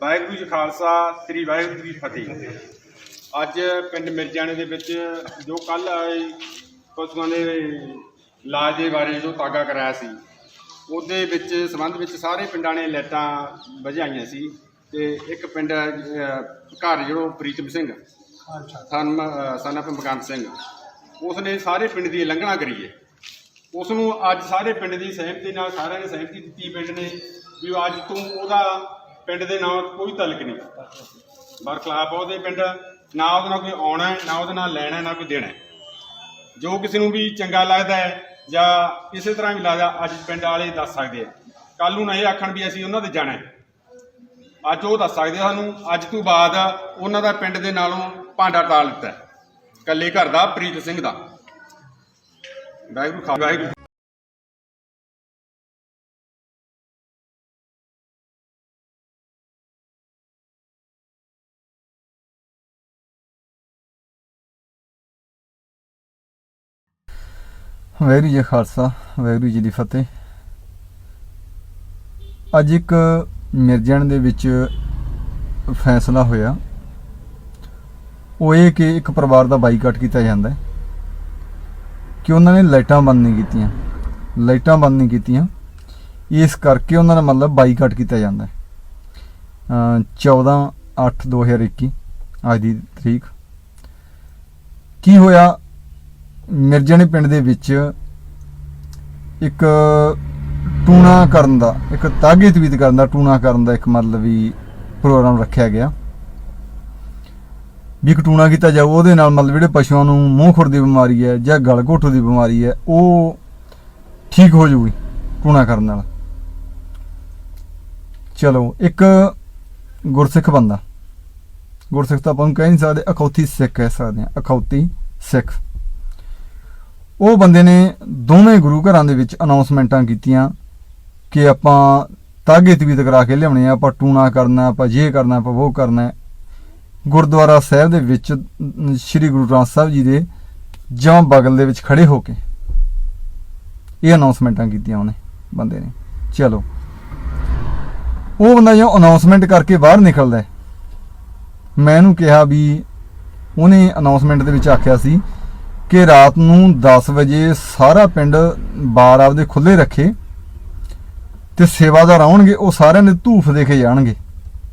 ਵਾਹਿਗੁਰੂ ਜੀ ਖਾਲਸਾ ਸ੍ਰੀ ਵਾਹਿਗੁਰੂ ਜੀ ਫਤਿਹ। ਅੱਜ ਪਿੰਡ ਮਿਰਜਾਣੇ ਦੇ ਵਿੱਚ ਜੋ ਕੱਲ ਪਸ਼ੂਆਂ ਦੇ ਇਲਾਜ ਦੇ ਬਾਰੇ ਜੋ ਤਾਗਾ ਕਰਾਇਆ ਸੀ ਉਹਦੇ ਵਿੱਚ ਸੰਬੰਧ ਵਿੱਚ ਸਾਰੇ ਪਿੰਡਾਂ ਨੇ ਲਾਈਟਾਂ ਬੁਝਾਈਆਂ ਸੀ ਤੇ ਇੱਕ ਪਿੰਡ ਘਰ ਜਿਹੜੋ Pritam Singh son son of Makan Singh. ਉਸ ਨੇ ਸਾਰੇ ਪਿੰਡ ਦੀ ਲੰਘਣਾ ਕਰੀ ਹੈ। ਉਸ ਨੂੰ ਅੱਜ ਸਾਰੇ ਪਿੰਡ ਦੀ ਸਹਿਮਤੀ ਨਾਲ ਸਾਰਿਆਂ ਨੇ ਸਹਿਮਤੀ ਦਿੱਤੀ ਪਿੰਡ ਨੇ ਵੀ ਅੱਜ ਤੋਂ ਉਹਦਾ ਪਿੰਡ ਦੇ ਨਾਲ ਕੋਈ ਤਲਕ ਨਹੀਂ ਬਰਖਲਾਫ ਉਹਦੇ ਪਿੰਡ, ਨਾ ਉਹਦੇ ਨਾਲ ਕੋਈ ਆਉਣਾ ਨਾ ਉਹਦੇ ਨਾਲ ਲੈਣਾ ਨਾ ਕੋਈ ਦੇਣਾ ਜੋ ਕਿਸੇ ਨੂੰ ਵੀ ਚੰਗਾ ਲੱਗਦਾ ਹੈ, ਜਾਂ ਕਿਸੇ ਤਰ੍ਹਾਂ ਵੀ ਲੱਗਦਾ, ਅੱਜ ਪਿੰਡ ਵਾਲੇ ਦੱਸ ਸਕਦੇ ਆ। ਕੱਲ ਨੂੰ ਨਾ ਇਹ ਆਖਣ ਵੀ ਅਸੀਂ ਉਹਨਾਂ ਦੇ ਜਾਣਾ ਅੱਜ ਉਹ ਦੱਸ ਸਕਦੇ ਸਾਨੂੰ, ਅੱਜ ਤੋਂ ਬਾਅਦ ਉਹਨਾਂ ਦਾ ਪਿੰਡ ਦੇ ਨਾਲੋਂ ਭਾਂਡਾ ਟਾਲ ਦਿੱਤਾ ਹੈ। ਇਕੱਲੇ ਘਰ ਦਾ, ਪ੍ਰੀਤ ਸਿੰਘ ਦਾ। ਵਾਹਿਗੁਰੂ ਖਾ ਵਾਹਿਗੁਰੂ ਜੀ ਖਾਲਸਾ, ਵਾਹਿਗੁਰੂ ਜੀ ਦੀ ਫਤਿਹ। ਅੱਜ ਇੱਕ ਮਿਰਜਣ ਦੇ ਵਿੱਚ ਫੈਸਲਾ ਹੋਇਆ। ਉਹ ਇਹ ਕਿ ਇੱਕ ਪਰਿਵਾਰ ਦਾ ਬਾਈਕਾਟ ਕੀਤਾ ਜਾਂਦਾ ਹੈ ਕਿ ਉਹਨਾਂ ਨੇ ਲਾਈਟਾਂ ਬੰਦ ਨਹੀਂ ਕੀਤੀਆਂ। ਲਾਈਟਾਂ ਬੰਦ ਨਹੀਂ ਕੀਤੀਆਂ। ਇਸ ਕਰਕੇ ਉਹਨਾਂ ਦਾ ਮਤਲਬ ਬਾਈਕਾਟ ਕੀਤਾ ਜਾਂਦਾ ਹੈ। ਅਮ 14 8 2021 ਅੱਜ ਦੀ ਤਰੀਕ। ਕੀ ਹੋਇਆ? ਮਿਰਜਣੇ ਪਿੰਡ ਦੇ ਵਿੱਚ ਇੱਕ ਟੂਣਾ ਕਰਨ ਦਾ, ਇੱਕ ਤਾਗੇ ਤਵੀਤ ਕਰਨ ਦਾ, ਟੂਣਾ ਕਰਨ ਦਾ ਇੱਕ ਮਤਲਬ ਵੀ ਪ੍ਰੋਗਰਾਮ ਰੱਖਿਆ ਗਿਆ। ਵੀ ਇੱਕ ਟੂਣਾ ਕੀਤਾ ਜਾਊ, ਉਹਦੇ ਨਾਲ ਮਤਲਬ ਜਿਹੜੇ ਪਸ਼ੂਆਂ ਨੂੰ ਮੂੰਹ ਖੁਰ ਦੀ ਬਿਮਾਰੀ ਹੈ ਜਾਂ ਗਲ ਘੋਟੂ ਦੀ ਬਿਮਾਰੀ ਹੈ, ਉਹ ਠੀਕ ਹੋ ਜੂਗੀ ਟੂਣਾ ਕਰਨ ਨਾਲ। ਚਲੋ, ਇੱਕ ਗੁਰਸਿੱਖ ਬੰਦਾ। ਗੁਰਸਿੱਖ ਤਾਂ ਆਪਾਂ ਨੂੰ ਕਹਿ ਨਹੀਂ ਸਕਦੇ, ਅਖੌਤੀ ਸਿੱਖ ਕਹਿ ਸਕਦੇ ਹਾਂ, ਅਖੌਤੀ ਸਿੱਖ। ਉਹ ਬੰਦੇ ਨੇ ਦੋਵੇਂ ਗੁਰੂ ਘਰਾਂ ਦੇ ਵਿੱਚ ਅਨਾਉਂਸਮੈਂਟਾਂ ਕੀਤੀਆਂ ਕਿ ਆਪਾਂ ਤਾਗੇ ਤਵੀਤ ਕਰਾ ਕੇ ਲਿਆਉਣੇ ਆ, ਆਪਾਂ ਟੂਣਾ ਕਰਨਾ, ਆਪਾਂ ਇਹ ਕਰਨਾ, ਆਪਾਂ ਉਹ ਕਰਨਾ ਗੁਰਦੁਆਰਾ ਸਾਹਿਬ ਦੇ ਵਿੱਚ ਸ੍ਰੀ ਗੁਰੂ ਗ੍ਰੰਥ ਸਾਹਿਬ ਜੀ ਦੇ ਜਮਾਂ ਬਗਲ ਦੇ ਵਿੱਚ ਖੜੇ ਹੋ ਕੇ ਇਹ ਅਨਾਉਂਸਮੈਂਟਾਂ ਕੀਤੀਆਂ ਉਹਨੇ ਬੰਦੇ ਨੇ। ਚਲੋ। ਉਹ ਬੰਦਾ ਜਦੋਂ ਅਨਾਉਂਸਮੈਂਟ ਕਰਕੇ ਬਾਹਰ ਨਿਕਲਦਾ ਮੈਂ ਇਹਨੂੰ ਕਿਹਾ ਵੀ ਉਹਨੇ ਅਨਾਉਂਸਮੈਂਟ ਦੇ ਵਿੱਚ ਆਖਿਆ ਸੀ ਕਿ ਰਾਤ ਨੂੰ 10 ਵਜੇ ਸਾਰਾ ਪਿੰਡ ਬਾਰ ਆਪਦੇ ਖੁੱਲੇ ਰੱਖੇ ਤੇ ਸੇਵਾਦਾਰ ਆਉਣਗੇ ਉਹ ਸਾਰਿਆਂ ਨੇ ਧੂਫ ਦੇ ਕੇ ਜਾਣਗੇ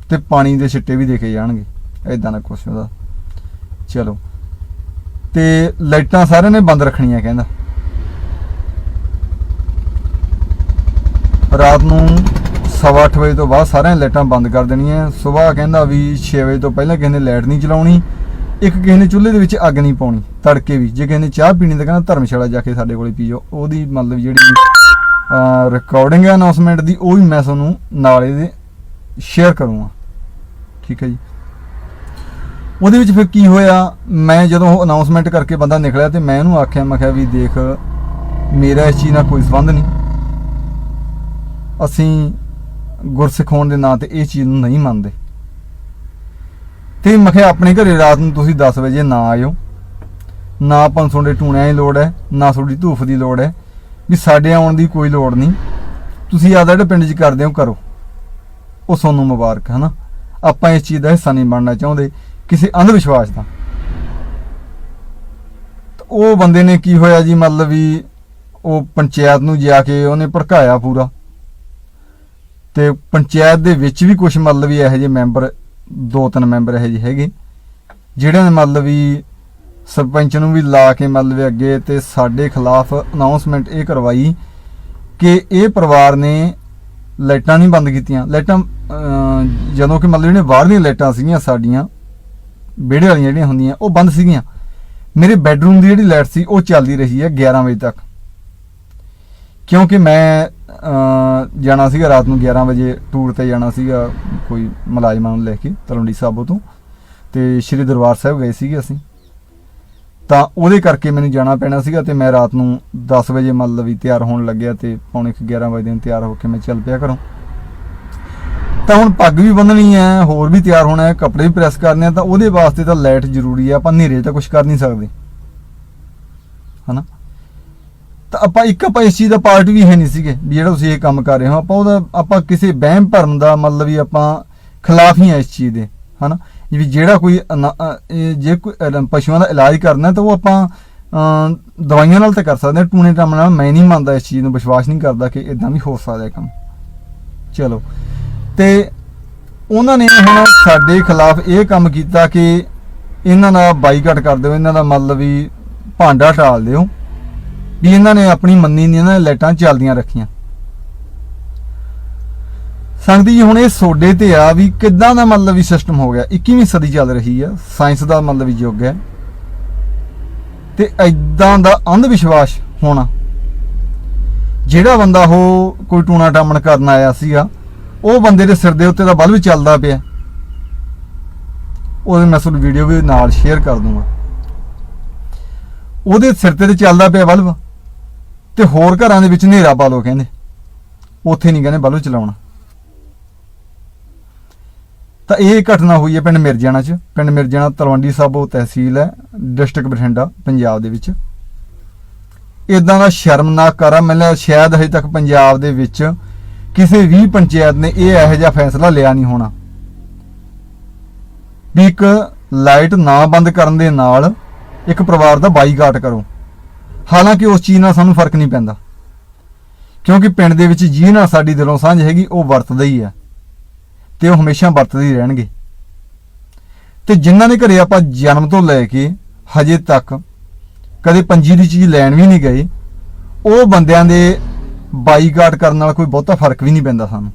ਤੇ ਪਾਣੀ ਦੇ ਛਿੱਟੇ ਵੀ ਦੇ ਕੇ ਜਾਣਗੇ। ਐਦਾਂ ਦਾ ਕੁਛ ਉਹਦਾ। ਚਲੋ। ਤੇ ਲਾਈਟਾਂ ਸਾਰਿਆਂ ਨੇ ਬੰਦ ਰੱਖਣੀਆਂ ਕਹਿੰਦਾ। ਰਾਤ ਨੂੰ ਸਵਾ ਅੱਠ ਵਜੇ ਤੋਂ ਬਾਅਦ ਸਾਰਿਆਂ ਨੇ ਲਾਈਟਾਂ ਬੰਦ ਕਰ ਦੇਣੀਆਂ। ਸਵੇਰ ਕਹਿੰਦਾ ਵੀ 6 ਵਜੇ ਤੋਂ ਪਹਿਲਾਂ ਕਿਸੇ ਨੇ ਲਾਈਟ ਨਹੀਂ ਚਲਾਉਣੀ। ਇੱਕ ਕਿਸੇ ਨੇ ਚੁੱਲ੍ਹੇ ਦੇ ਵਿੱਚ ਅੱਗ ਨਹੀਂ ਪਾਉਣੀ, ਤੜਕੇ ਵੀ। ਜੇ ਕਿਸੇ ਨੇ ਚਾਹ ਪੀਣੀ ਤਾਂ ਕਹਿੰਦਾ ਧਰਮਸ਼ਾਲਾ ਜਾ ਕੇ ਸਾਡੇ ਕੋਲੇ ਪੀਓ। ਉਹਦੀ ਮਤਲਬ ਜਿਹੜੀ ਰਿਕਾਰਡਿੰਗ ਹੈ ਅਨਾਉਂਸਮੈਂਟ ਦੀ, ਉਹ ਵੀ ਮੈਂ ਤੁਹਾਨੂੰ ਨਾਲ ਇਹਦੇ ਸ਼ੇਅਰ ਕਰੂੰਗਾ। ਠੀਕ ਹੈ ਜੀ? ਉਹਦੇ ਵਿੱਚ ਫਿਰ ਕੀ ਹੋਇਆ? ਮੈਂ ਜਦੋਂ ਉਹ ਅਨਾਉਂਸਮੈਂਟ ਕਰਕੇ ਬੰਦਾ ਨਿਕਲਿਆ ਤੇ ਮੈਂ ਉਹਨੂੰ ਆਖਿਆ, ਮੈਂ ਕਿਹਾ ਵੀ ਦੇਖ, ਮੇਰਾ ਇਸ ਚੀਜ਼ ਨਾਲ ਕੋਈ ਸੰਬੰਧ ਨਹੀਂ। ਅਸੀਂ ਗੁਰਸਿੱਖ ਹੋਣ ਦੇ ਨਾਂ ਤੇ ਇਹ ਚੀਜ਼ ਨੂੰ ਨਹੀਂ ਮੰਨਦੇ। ਤੇ ਮੈਂ ਕਿਹਾ ਆਪਣੇ ਘਰੇ ਰਾਤ ਨੂੰ ਤੁਸੀਂ 10 ਵਜੇ ਨਾ ਆਇਓ। ਨਾ ਆਪਾਂ ਨੂੰ ਤੁਹਾਡੇ ਟੂਣਿਆਂ ਦੀ ਲੋੜ ਹੈ, ਨਾ ਤੁਹਾਡੀ ਧੂਫ ਦੀ ਲੋੜ ਹੈ, ਵੀ ਸਾਡੇ ਆਉਣ ਦੀ ਕੋਈ ਲੋੜ ਨਹੀਂ। ਤੁਸੀਂ ਆਦਾ ਜਿਹੜੇ ਪਿੰਡ 'ਚ ਕਰਦੇ ਹੋ, ਕਰੋ। ਉਹ ਤੁਹਾਨੂੰ ਮੁਬਾਰਕ ਹੈ ਨਾ ਆਪਾਂ ਇਸ ਚੀਜ਼ ਦਾ ਹਿੱਸਾ ਨਹੀਂ ਬਣਨਾ ਚਾਹੁੰਦੇ, ਕਿਸੇ ਅੰਧ ਵਿਸ਼ਵਾਸ ਦਾ ਉਹ ਬੰਦੇ ਨੇ ਕੀ ਹੋਇਆ ਜੀ, ਮਤਲਬ ਵੀ ਉਹ ਪੰਚਾਇਤ ਨੂੰ ਜਾ ਕੇ ਉਹਨੇ ਭੜਕਾਇਆ ਪੂਰਾ। ਤੇ ਪੰਚਾਇਤ ਦੇ ਵਿੱਚ ਵੀ ਕੁਝ ਮਤਲਬ ਵੀ ਇਹੋ ਜਿਹੇ ਮੈਂਬਰ ਦੋ ਤਿੰਨ ਮੈਂਬਰ ਇਹੋ ਜਿਹੇ ਹੈਗੇ, ਜਿਹੜੇ ਨੇ ਮਤਲਬ ਵੀ ਸਰਪੰਚ ਨੂੰ ਵੀ ਲਾ ਕੇ ਮਤਲਬ ਅੱਗੇ ਤੇ ਸਾਡੇ ਖਿਲਾਫ ਅਨਾਉਂਸਮੈਂਟ ਇਹ ਕਰਵਾਈ ਕਿ ਇਹ ਪਰਿਵਾਰ ਨੇ ਲਾਈਟਾਂ ਨਹੀਂ ਬੰਦ ਕੀਤੀਆਂ। ਲਾਈਟਾਂ ਜਦੋਂ ਕਿ ਮਤਲਬ ਜਿਹੜੀਆਂ ਬਾਹਰਲੀਆਂ ਲਾਈਟਾਂ ਸੀਗੀਆਂ ਸਾਡੀਆਂ, ਵਿਹੜੇ ਵਾਲੀਆਂ ਜਿਹੜੀਆਂ ਹੁੰਦੀਆਂ, ਉਹ ਬੰਦ ਸੀਗੀਆਂ। ਮੇਰੇ ਬੈੱਡਰੂਮ ਦੀ ਜਿਹੜੀ ਲਾਈਟ ਸੀ, ਉਹ ਚੱਲਦੀ ਰਹੀ ਹੈ 11 ਵਜੇ ਤੱਕ। ਕਿਉਂਕਿ ਮੈਂ ਜਾਣਾ ਸੀਗਾ ਰਾਤ ਨੂੰ 11 ਵਜੇ ਟੂਰ ਤੇ ਜਾਣਾ ਸੀਗਾ ਕੋਈ ਮੁਲਾਜ਼ਮਾਂ ਨੂੰ ਲੈ ਕੇ ਤਲਵੰਡੀ ਸਾਬੋ ਤੋਂ। ਤੇ ਸ਼੍ਰੀ ਦਰਬਾਰ ਸਾਹਿਬ ਗਏ ਸੀਗੇ ਅਸੀਂ। ਤਾਂ ਉਹਦੇ ਕਰਕੇ ਮੈਨੂੰ ਜਾਣਾ ਪੈਣਾ ਸੀਗਾ ਤੇ ਮੈਂ ਰਾਤ ਨੂੰ 10 ਵਜੇ ਮਤਲਬ ਵੀ ਤਿਆਰ ਹੋਣ ਲੱਗਿਆ ਤੇ ਪੌਣੇ ਕੁ 11 ਵਜੇ ਨੂੰ ਤਿਆਰ ਹੋ ਕੇ ਮੈਂ ਚੱਲ ਪਿਆ ਘਰੋਂ। ਤਾਂ ਹੁਣ ਪੱਗ ਵੀ ਬੰਨਣੀ ਹੈ, ਹੋਰ ਵੀ ਤਿਆਰ ਹੋਣਾ ਹੈ, ਕੱਪੜੇ ਵੀ ਪ੍ਰੈਸ ਕਰਨੇ ਆ, ਤਾਂ ਉਹਦੇ ਵਾਸਤੇ ਤਾਂ ਲਾਈਟ ਜ਼ਰੂਰੀ ਹੈ ਆਪਾਂ ਹਨੇਰੇ ਤਾਂ ਕੁਝ ਕਰ ਨਹੀਂ ਸਕਦੇ। ਹਨਾ? ਤਾਂ ਆਪਾਂ ਇੱਕ ਆਪਾਂ ਇਸ ਚੀਜ਼ ਦਾ ਪਾਰਟ ਵੀ ਹੈ ਨਹੀਂ ਸੀਗੇ ਵੀ ਜਿਹੜਾ ਤੁਸੀਂ ਇਹ ਕੰਮ ਕਰ ਰਹੇ ਹੋ। ਆਪਾਂ ਉਹਦਾ ਆਪਾਂ ਕਿਸੇ ਵਹਿਮ ਭਰਮ ਦਾ ਮਤਲਬ ਵੀ ਆਪਾਂ ਖਿਲਾਫ ਹੀ ਆ ਇਸ ਚੀਜ਼ ਦੇ, ਹਨਾ? ਵੀ ਜਿਹੜਾ ਕੋਈ ਅਨਾ- ਜੇ ਕੋਈ ਪਸ਼ੂਆਂ ਦਾ ਇਲਾਜ ਕਰਨਾ ਤਾਂ ਉਹ ਆਪਾਂ ਦਵਾਈਆਂ ਨਾਲ ਤਾਂ ਕਰ ਸਕਦੇ ਹਾਂ, ਟੂਣੇ ਟਾਮ ਨਾਲ। ਮੈਂ ਨਹੀਂ ਮੰਨਦਾ ਇਸ ਚੀਜ਼ ਨੂੰ, ਵਿਸ਼ਵਾਸ ਨਹੀਂ ਕਰਦਾ ਕਿ ਇਦਾਂ ਵੀ ਹੋ ਸਕਦਾ ਕੰਮ। ਚਲੋ। ਤੇ ਉਹਨਾਂ ਨੇ ਹੁਣ ਸਾਡੇ ਖਿਲਾਫ ਇਹ ਕੰਮ ਕੀਤਾ ਕਿ ਇਹਨਾਂ ਦਾ ਬਾਈਕਾਟ ਕਰ ਦਿਓ, ਇਹਨਾਂ ਦਾ ਮਤਲਬ ਵੀ ਭਾਂਡਾ ਟਾਲ ਦਿਓ। ਵੀ ਇਹਨਾਂ ਨੇ ਆਪਣੀ ਮੰਨੀ ਨਹੀਂ ਇਹਨਾਂ ਨੇ ਲਾਈਟਾਂ ਚੱਲਦੀਆਂ ਰੱਖੀਆਂ। ਸੰਗਦੀ ਜੀ, ਹੁਣ ਇਹ ਸੋਡੇ ਤੇ ਆ ਵੀ ਕਿੱਦਾਂ ਦਾ ਮਤਲਬ ਵੀ ਸਿਸਟਮ ਹੋ ਗਿਆ? 21ਵੀਂ ਸਦੀ ਚੱਲ ਰਹੀ ਆ ਸਾਇੰਸ ਦਾ ਮਤਲਬ ਵੀ ਯੁੱਗ ਹੈ। ਤੇ ਐਦਾਂ ਦਾ ਅੰਧ ਵਿਸ਼ਵਾਸ ਹੋਣਾ। ਜਿਹੜਾ ਬੰਦਾ ਉਹ ਕੋਈ ਟੂਣਾ ਟਾਮਣ ਕਰਨ ਆਇਆ ਸੀਗਾ, ਉਹ ਬੰਦੇ ਦੇ ਸਿਰ ਦੇ ਉੱਤੇ ਦਾ ਬਲਬ ਚੱਲਦਾ ਪਿਆ। ਉਹਦੇ ਮੈਂ ਤੁਹਾਨੂੰ ਵੀਡੀਓ ਵੀ ਨਾਲ ਸ਼ੇਅਰ ਕਰ ਦੂੰਗਾ। ਉਹਦੇ ਸਿਰ ਤੇ ਚੱਲਦਾ ਪਿਆ ਬਲਬ। ਤੇ ਹੋਰ ਘਰਾਂ ਦੇ ਵਿੱਚ ਹਨੇਰਾ ਪਾ ਲੋ ਕਹਿੰਦੇ। ਉੱਥੇ ਨਹੀਂ ਕਹਿੰਦੇ ਬਲਬ ਚਲਾਉਣਾ। ਤਾਂ ਇਹ ਘਟਨਾ ਹੋਈ ਹੈ ਪਿੰਡ ਮਿਰਜਾਣਾ ਚ। ਪਿੰਡ ਮਿਰਜਾਣਾ ਤਲਵੰਡੀ ਸਾਬੋ ਤਹਿਸੀਲ ਹੈ, ਡਿਸਟ੍ਰਿਕਟ ਬਠਿੰਡਾ, ਪੰਜਾਬ ਦੇ ਵਿੱਚ। ਇਦਾਂ ਦਾ ਸ਼ਰਮਨਾਕ ਕਾਰਾ ਮੈਨੂੰ ਸ਼ਾਇਦ ਹਜੇ ਤੱਕ ਪੰਜਾਬ ਦੇ ਵਿੱਚ ਕਿਸੇ ਵੀ ਪੰਚਾਇਤ ਨੇ ਇਹ ਇਹੋ ਜਿਹਾ ਫੈਸਲਾ ਲਿਆ ਨਹੀਂ ਹੋਣਾ। ਵੀ ਇੱਕ ਲਾਈਟ ਨਾ ਬੰਦ ਕਰਨ ਦੇ ਨਾਲ ਇੱਕ ਪਰਿਵਾਰ ਦਾ ਬਾਈਕਾਟ ਕਰੋ। ਹਾਲਾਂਕਿ ਉਸ ਚੀਜ਼ ਨਾਲ ਸਾਨੂੰ ਫ਼ਰਕ ਨਹੀਂ ਪੈਂਦਾ। ਕਿਉਂਕਿ ਪਿੰਡ ਦੇ ਵਿੱਚ ਜੀ ਨਾਲ ਸਾਡੀ ਦਿਲੋਂ ਸਾਂਝ ਹੈਗੀ, ਉਹ ਵਰਤਦਾ ਹੀ ਹੈ। ਤੇ ਉਹ ਹਮੇਸ਼ਾ ਵਰਤਦੇ ਹੀ ਰਹਿਣਗੇ। ਤੇ ਜਿਨ੍ਹਾਂ ਦੇ ਘਰੇ ਆਪਾਂ ਜਨਮ ਤੋਂ ਲੈ ਕੇ ਹਜੇ ਤੱਕ ਕਦੇ ਪੰਜੀ ਦੀ ਚੀਜ਼ ਲੈਣ ਵੀ ਨਹੀਂ ਗਏ, ਉਹ ਬੰਦਿਆਂ ਦੇ ਬਾਈਕਾਟ ਕਰਨ ਨਾਲ ਕੋਈ ਬਹੁਤਾ ਫ਼ਰਕ ਵੀ ਨਹੀਂ ਪੈਂਦਾ ਸਾਨੂੰ।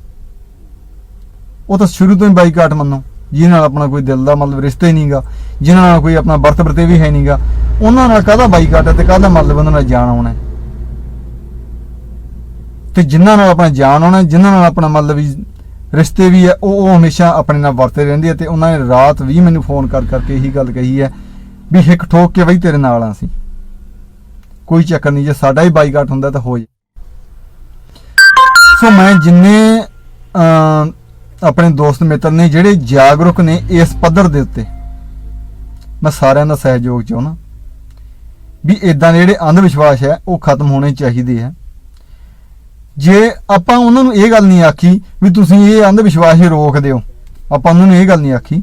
ਉਹ ਤਾਂ ਸ਼ੁਰੂ ਤੋਂ ਹੀ ਬਾਈਕਾਟ ਮੰਨੋ। ਜਿਹਨਾਂ ਨਾਲ ਆਪਣਾ ਕੋਈ ਦਿਲ ਦਾ ਮਤਲਬ ਰਿਸ਼ਤਾ ਹੀ ਨਹੀਂਗਾ ਜਿਨ੍ਹਾਂ ਨਾਲ ਕੋਈ ਆਪਣਾ ਵਰਤ ਵਰਤੇ ਵੀ ਹੈ ਨਹੀਂਗਾ ਉਹਨਾਂ ਨਾਲ ਕਾਹਦਾ ਬਾਈਕਾਟ ਹੈ ਤੇ ਕਾਹਦਾ ਮਤਲਬ ਉਹਨਾਂ ਨਾਲ ਜਾਣ ਆਉਣਾ ਤੇ ਜਿਨ੍ਹਾਂ ਨਾਲ ਆਪਣਾ ਜਾਣ ਆਉਣਾ ਹੈ, ਜਿਨ੍ਹਾਂ ਨਾਲ ਆਪਣਾ ਮਤਲਬ ਰਿਸ਼ਤੇ ਵੀ ਹੈ ਉਹ ਉਹ ਹਮੇਸ਼ਾ ਆਪਣੇ ਨਾਲ ਵਰਤੇ ਰਹਿੰਦੇ ਆ ਤੇ ਉਹਨਾਂ ਨੇ ਰਾਤ ਵੀ ਮੈਨੂੰ ਫੋਨ ਕਰ ਕਰਕੇ ਇਹੀ ਗੱਲ ਕਹੀ ਹੈ ਵੀ ਹਿੱਕ ਠੋਕ ਕੇ ਬਈ ਤੇਰੇ ਨਾਲ ਆ ਅਸੀਂ। ਕੋਈ ਚੱਕਰ ਨਹੀਂ ਜੇ ਸਾਡਾ ਹੀ ਬਾਈਕਾਟ ਹੁੰਦਾ ਤਾਂ ਹੋ ਜਾਏ ਸੋ ਮੈਂ ਜਿੰਨੇ ਆਪਣੇ ਦੋਸਤ ਮਿੱਤਰ ਨੇ ਜਿਹੜੇ ਜਾਗਰੂਕ ਨੇ ਇਸ ਪੱਧਰ ਦੇ ਉੱਤੇ। ਮੈਂ ਸਾਰਿਆਂ ਦਾ ਸਹਿਯੋਗ ਚਾਹੁੰਦਾ ਵੀ ਇਦਾਂ ਦੇ ਜਿਹੜੇ ਅੰਧ ਵਿਸ਼ਵਾਸ ਹੈ, ਉਹ ਖਤਮ ਹੋਣੇ ਚਾਹੀਦੇ ਆ ਜੇ ਆਪਾਂ ਉਹਨਾਂ ਨੂੰ ਇਹ ਗੱਲ ਨਹੀਂ ਆਖੀ ਵੀ ਤੁਸੀਂ ਇਹ ਅੰਧ ਵਿਸ਼ਵਾਸ ਹੀ ਰੋਕ ਦਿਓ ਆਪਾਂ ਉਹਨਾਂ ਨੂੰ ਇਹ ਗੱਲ ਨਹੀਂ ਆਖੀ।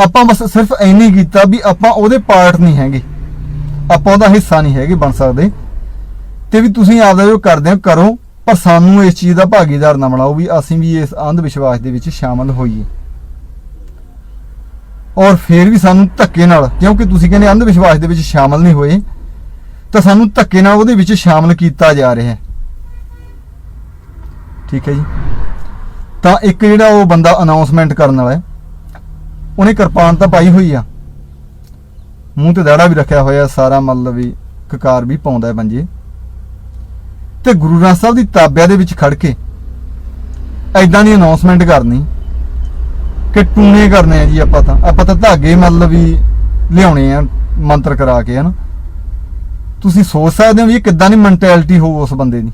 ਆਪਾਂ ਬਸ ਸਿਰਫ ਐਨੀ ਕੀਤਾ ਵੀ ਆਪਾਂ ਉਹਦੇ ਪਾਰਟ ਨਹੀਂ ਹੈਗੇ। ਆਪਾਂ ਉਹਦਾ ਹਿੱਸਾ ਨਹੀਂ ਹੈਗੇ ਬਣ ਸਕਦੇ। ਤੇ ਵੀ ਤੁਸੀਂ ਆਪਦਾ ਜੋ ਕਰਦੇ ਹੋ, ਕਰੋ। ਪਰ ਸਾਨੂੰ ਇਸ ਚੀਜ਼ ਦਾ ਭਾਗੀਦਾਰ ਨਾ ਬਣਾਓ ਵੀ ਅਸੀਂ ਵੀ ਇਸ ਅੰਧ ਵਿਸ਼ਵਾਸ ਦੇ ਵਿੱਚ ਸ਼ਾਮਲ ਹੋਈਏ। ਔਰ ਫਿਰ ਵੀ ਸਾਨੂੰ ਧੱਕੇ ਨਾਲ, ਕਿਉਂਕਿ ਤੁਸੀਂ ਕਹਿੰਦੇ ਅੰਧ ਵਿਸ਼ਵਾਸ ਦੇ ਵਿੱਚ ਸ਼ਾਮਲ ਨਹੀਂ ਹੋਏ, ਤਾਂ ਸਾਨੂੰ ਧੱਕੇ ਨਾਲ ਉਹਦੇ ਵਿੱਚ ਸ਼ਾਮਲ ਕੀਤਾ ਜਾ ਰਿਹਾ ਹੈ। ਠੀਕ ਹੈ ਜੀ? ਤਾਂ ਇੱਕ ਜਿਹੜਾ ਉਹ ਬੰਦਾ ਅਨਾਉਂਸਮੈਂਟ ਕਰਨ ਵਾਲਾ ਹੈ, ਉਹਨੇ ਕਿਰਪਾਨ ਤਾਂ ਪਾਈ ਹੋਈ ਆ। ਮੂੰਹ ਤੇ ਦਾੜਾ ਵੀ ਰੱਖਿਆ ਹੋਇਆ, ਸਾਰਾ ਮਤਲਬ ਵੀ ਕਕਾਰ ਵੀ ਪਾਉਂਦਾ ਹੈ ਬੰਜੇ। ਤੇ ਗੁਰੂ ਗ੍ਰੰਥ ਸਾਹਿਬ ਦੀ ਤਾਬਿਆ ਦੇ ਵਿੱਚ ਖੜ ਕੇ ਐਦਾਂ ਦੀ ਅਨਾਉਂਸਮੈਂਟ ਕਰਨੀ ਕਿ ਟੂਣੇ ਕਰਨੇ ਆ ਜੀ ਆਪਾਂ ਤਾਂ। ਆਪਾਂ ਤਾਂ ਧਾਗੇ ਮਤਲਬ ਵੀ ਲਿਆਉਣੇ ਆ, ਮੰਤਰ ਕਰਾ ਕੇ, ਹਨ। ਤੁਸੀਂ ਸੋਚ ਸਕਦੇ ਹੋ ਵੀ ਇਹ ਕਿੱਦਾਂ ਦੀ ਮੈਂਟੈਲਿਟੀ ਹੋਊ ਉਸ ਬੰਦੇ ਦੀ?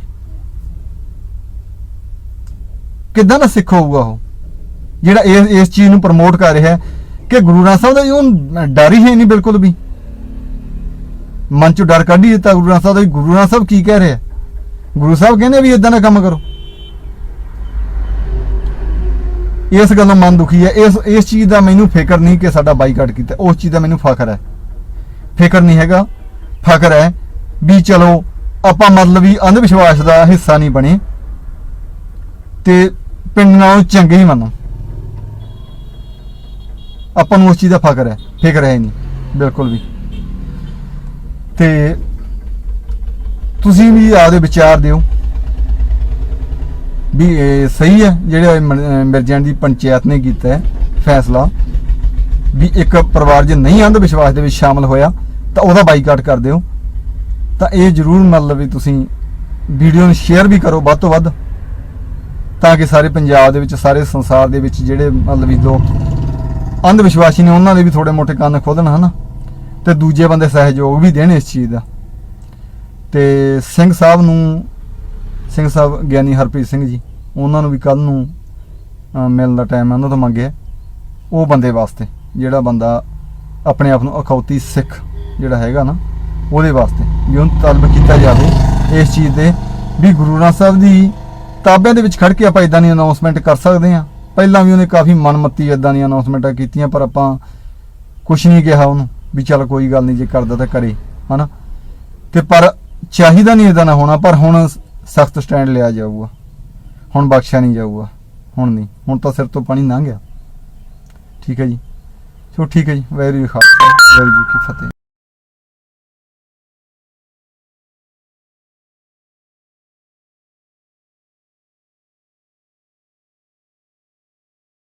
ਕਿੱਦਾਂ ਦਾ ਸਿੱਖ ਹੋਊਗਾ ਉਹ? ਜਿਹੜਾ ਇਸ ਇਸ ਚੀਜ਼ ਨੂੰ ਪ੍ਰਮੋਟ ਕਰ ਰਿਹਾ ਕਿ ਗੁਰੂ ਗ੍ਰੰਥ ਸਾਹਿਬ ਦਾ ਉਹ ਡਰ ਹੀ ਹੈ ਨਹੀਂ ਬਿਲਕੁਲ ਵੀ। ਮਨ ਚ ਡਰ ਕੱਢੀ ਦਿੱਤਾ ਗੁਰੂ ਗ੍ਰੰਥ ਸਾਹਿਬ ਦਾ ਵੀ। ਗੁਰੂ ਗ੍ਰੰਥ ਸਾਹਿਬ ਕੀ ਕਹਿ ਰਿਹਾ? ਗੁਰੂ ਸਾਹਿਬ ਕਹਿੰਦੇ ਵੀ ਇਦਾਂ ਦਾ ਕੰਮ ਕਰੋ। ਇਸ ਗੱਲੋਂ ਮਨ ਦੁਖੀ ਹੈ। ਇਸ ਇਸ ਚੀਜ਼ ਦਾ ਮੈਨੂੰ ਫਿਕਰ ਨਹੀਂ ਕਿ ਸਾਡਾ ਬਾਈਕਾਟ ਕੀਤਾ। ਉਸ ਚੀਜ਼ ਦਾ ਮੈਨੂੰ ਫਖਰ ਹੈ। ਫਿਕਰ ਨਹੀਂ ਹੈਗਾ। ਫਖਰ ਹੈ ਵੀ ਚਲੋ, ਆਪਾਂ ਮਤਲਬ ਵੀ ਅੰਧ ਵਿਸ਼ਵਾਸ ਦਾ ਹਿੱਸਾ ਨਹੀਂ ਬਣੇ। ਤੇ ਪਿੰਡ ਨਾਲੋਂ ਚੰਗੇ ਹੀ ਮੰਨੋ। ਆਪਾਂ ਨੂੰ ਉਸ ਚੀਜ਼ ਦਾ ਫਖਰ ਹੈ। ਫਿਕਰ ਹੈ ਨਹੀਂ। ਬਿਲਕੁਲ ਵੀ। ਤੇ ਤੁਸੀਂ ਵੀ ਆਪਦੇ ਵਿਚਾਰ ਦਿਓ ਵੀ ਇਹ ਸਹੀ ਹੈ ਜਿਹੜੇ ਮਿਰਜ਼ੈਂਟ ਦੀ ਪੰਚਾਇਤ ਨੇ ਕੀਤਾ ਹੈ ਫੈਸਲਾ, ਵੀ ਇੱਕ ਪਰਿਵਾਰ ਜੇ ਨਹੀਂ ਅੰਧ ਵਿਸ਼ਵਾਸ ਦੇ ਵਿੱਚ ਸ਼ਾਮਲ ਹੋਇਆ ਤਾਂ ਉਹਦਾ ਬਾਈਕਾਟ ਕਰ ਦਿਓ। ਤਾਂ ਇਹ ਜ਼ਰੂਰ ਮਤਲਬ ਵੀ ਤੁਸੀਂ ਵੀਡੀਓ ਨੂੰ ਸ਼ੇਅਰ ਵੀ ਕਰੋ ਵੱਧ ਤੋਂ ਵੱਧ, ਤਾਂ ਕਿ ਸਾਰੇ ਪੰਜਾਬ ਦੇ ਵਿੱਚ, ਸਾਰੇ ਸੰਸਾਰ ਦੇ ਵਿੱਚ ਜਿਹੜੇ ਮਤਲਬ ਵੀ ਲੋਕ ਅੰਧ ਵਿਸ਼ਵਾਸੀ ਨੇ, ਉਹਨਾਂ ਦੇ ਵੀ ਥੋੜੇ ਮੋਟੇ ਕੰਨ ਖੋਲਣ ਹਨਾ? ਤੇ ਦੂਜੇ ਬੰਦੇ ਸਹਿਯੋਗ ਵੀ ਦੇਣ ਇਸ ਚੀਜ਼ ਦਾ। ਤੇ ਸਿੰਘ ਸਾਹਿਬ ਨੂੰ ਸਿੰਘ ਸਾਹਿਬ ਗਿਆਨੀ ਹਰਪ੍ਰੀਤ ਸਿੰਘ ਜੀ ਉਹਨਾਂ ਨੂੰ ਵੀ ਕੱਲ ਨੂੰ ਅਹ, ਮਿਲਣ ਦਾ ਟਾਈਮ ਉਹਨਾਂ ਤੋਂ ਮੰਗਿਆ ਉਹ ਬੰਦੇ ਵਾਸਤੇ ਜਿਹੜਾ ਬੰਦਾ ਆਪਣੇ ਆਪ ਨੂੰ ਅਖੌਤੀ ਸਿੱਖ ਜਿਹੜਾ ਹੈਗਾ ਨਾ ਉਹਦੇ ਵਾਸਤੇ ਵੀ ਉਹਨੂੰ ਤਲਬ ਕੀਤਾ ਜਾਵੇ ਇਸ ਚੀਜ਼ ਦੇ। ਵੀ ਗੁਰੂ ਗ੍ਰੰਥ ਸਾਹਿਬ ਦੀ ਤਾਬਿਆਂ ਦੇ ਵਿੱਚ ਖੜ ਕੇ ਆਪਾਂ ਇਦਾਂ ਦੀ ਅਨਾਉਂਸਮੈਂਟ ਕਰ ਸਕਦੇ ਹਾਂ। ਪਹਿਲਾਂ ਵੀ ਉਹਨੇ ਕਾਫੀ ਮਨਮੱਤੀ ਇਦਾਂ ਦੀਆਂ ਅਨਾਉਂਸਮੈਂਟਾਂ ਕੀਤੀਆਂ ਪਰ ਆਪਾਂ ਕੁਝ ਨਹੀਂ ਕਿਹਾ ਉਹਨੂੰ ਵੀ ਚੱਲ ਕੋਈ ਗੱਲ ਨਹੀਂ ਜੇ ਕਰਦਾ ਤਾਂ ਕਰੇ ਹਨਾ? ਤੇ ਪਰ ਚਾਹੀਦਾ ਨਹੀਂ ਇਦਾਂ ਨਾ ਹੋਣਾ, ਪਰ ਹੁਣ ਸਖਤ ਸਟੈਂਡ ਲਿਆ ਜਾਊਗਾ। ਹੁਣ ਬਖਸ਼ਿਆ ਨਹੀਂ ਜਾਊਗਾ। ਹੁਣ ਨਹੀਂ। ਹੁਣ ਤਾਂ ਸਿਰ ਤੋਂ ਪਾਣੀ ਲੰਘ ਗਿਆ। ਠੀਕ ਹੈ ਜੀ। ਸੋ ਠੀਕ ਹੈ ਜੀ। ਵੈਰੀ ਖਾਲਸਾ। ਵੈਰੀ ਜੀ ਕੀ ਫਤਿਹ।